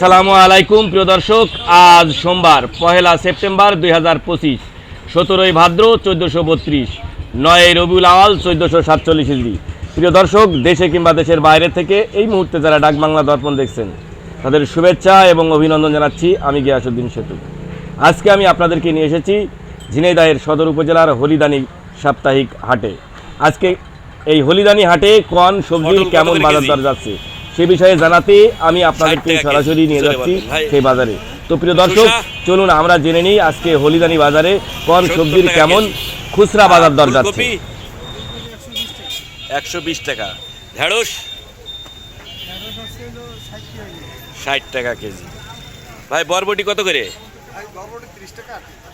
সালামু আলাইকুম প্রিয় দর্শক। আজ সোমবার পহেলা সেপ্টেম্বর দুই হাজার পঁচিশ সতেরোই ভাদ্র চোদ্দোশো বত্রিশ নয় রবিউল আওয়াল চোদ্দোশো সাতচল্লিশ ইসরি প্রিয় দর্শক দেশে কিংবা দেশের বাইরে থেকে এই মুহূর্তে যারা ডাক বাংলা দর্পণ দেখছেন তাদের শুভেচ্ছা এবং অভিনন্দন জানাচ্ছি আমি গিয়াসুদ্দিন সেতু। আজকে আমি আপনাদেরকে নিয়ে এসেছি ঝিনাইদহের সদর উপজেলার হলিদানি সাপ্তাহিক হাটে। আজকে এই হলিদানি হাটে কোন সবজির কেমন বাজার? দর যাচ্ছে? সে বিষয়ে জানাতে আমি আপনাদেরকে সরাসরি নিয়ে যাচ্ছি সেই বাজারে। তো প্রিয় দর্শক চলুন আমরা জেনে নিই আজকে হলিদানি বাজারে কোন সবজির কেমন খুচরা বাজার দর যাচ্ছে। একশো বিশ টাকা। ঢেঁড়স? ষাট টাকা কেজি। ভাই বরবটি কত করে?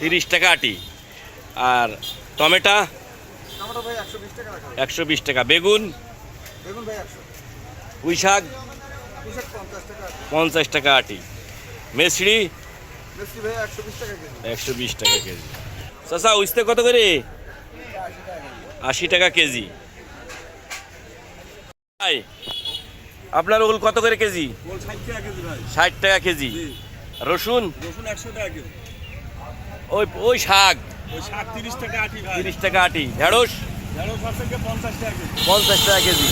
তিরিশ টাকা আটি। আর টমেটা? একশো বিশ টাকা। বেগুন? পুঁই শাক পঞ্চাশ টাকা আটি। মেসড়ি একশো বিশ টাকা কেজি। চাষা উস্তে কত করে? আশি টাকা কেজি। ভাই আপনার ওগুলো কত করে কেজি? ষাট টাকা কেজি রসুন? ওই ওই শাক। তিরিশ টাকা আটি ঢেঁড়স? পঞ্চাশ টাকা কেজি।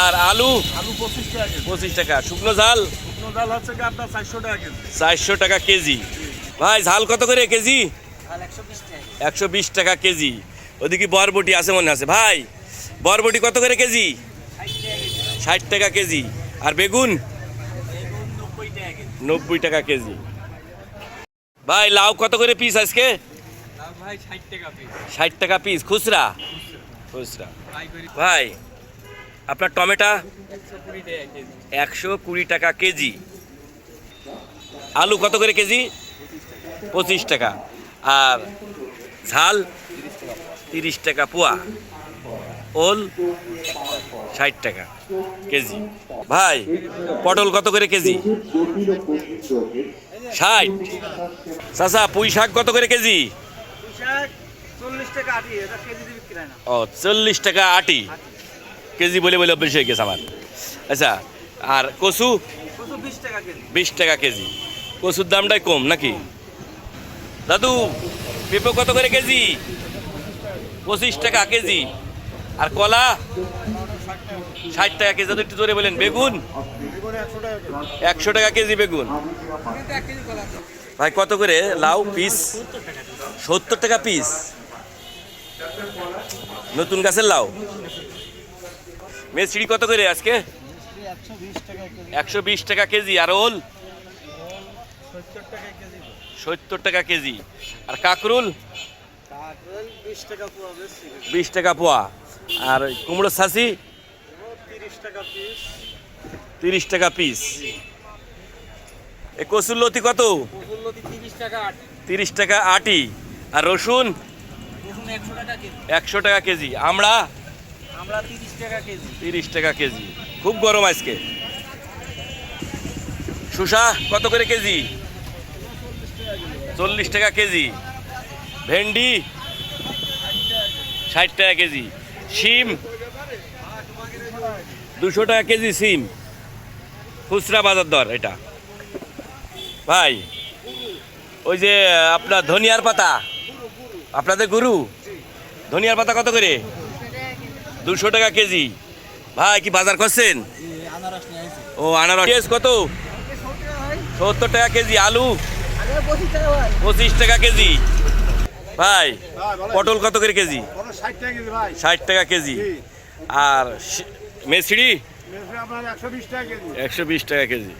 আর আলু? আলু পঁচিশ টাকা পঁচিশ টাকা। শুকনো ঝাল? শুকনো ঝাল হচ্ছে চারশো টাকা চারশো টাকা কেজি। ভাই ঝাল কত করে কেজি? একশো বিশ টাকা কেজি। ওদিকে বরবটি আছে মনে আছে। ভাই বরবটি কত করে কেজি? ষাট টাকা কেজি। আর বেগুন? নব্বই টাকা কেজি। ভাই লাউ কত করে পিস আজকে? ষাট টাকা পিস খুচরা? খুচরা। ভাই আপনার টমেটা একশো কুড়ি টাকা কেজি। আলু কত করে কেজি? পঁচিশ টাকা। আর ঝাল তিরিশ টাকা পোয়া ওল ষাট টাকা কেজি। ভাই পটল কত করে কেজি? ষাট। চাচা পুঁই শাক কত করে কেজি? ও চল্লিশ টাকা আটি। কেজি বলে বলে অভ্যেস হয়ে গেছে আমার। আচ্ছা আর কচু? বিশ টাকা কেজি। কচুর দামটাই কম নাকি? দাদু পেঁপে কত করে কেজি? পঁচিশ টাকা কেজি। আর কলা? ষাট টাকা কেজি একটু জোরে বলেন। বেগুন? একশো টাকা কেজি বেগুন। ভাই কত করে? লাউ পিস? সত্তর টাকা পিস। নতুন গাছের লাউ? মেসিড়ি কত করে আজকে? একশো বিশ টাকা কেজি। আর ওল? সত্তর টাকা কেজি। আর কাকরুল? বিশ টাকা পোয়া। আর কুমড়ো ছাসি তিরিশ টাকা পিস। এ কচুর লতি কত? তিরিশ টাকা আটি। আর রসুন? একশো টাকা কেজি। আমরা তিরিশ টাকা কেজি। খুব গরম আজকে। শুষা কত করে কেজি? চল্লিশ টাকা কেজি। ভেন্ডি, ষাট টাকা কেজি। শিম, দুশো টাকা কেজি সিম খুচরা বাজার দর এটা। ভাই, ওই যে আপনার ধনিয়ার পাতা। আপনাদের গুরু? ধনিয়ার পাতা কত করে? দুশো টাকা কেজি। ভাই, কি বাজার করছেন? ও, আনারস। কত? সত্তর টাকা কেজি, আলু? পঁচিশ টাকা কেজি। ভাই, পটল কত করে কেজি? ষাট টাকা কেজি। আর মেসিড়ি একশো বিশ টাকা কেজি।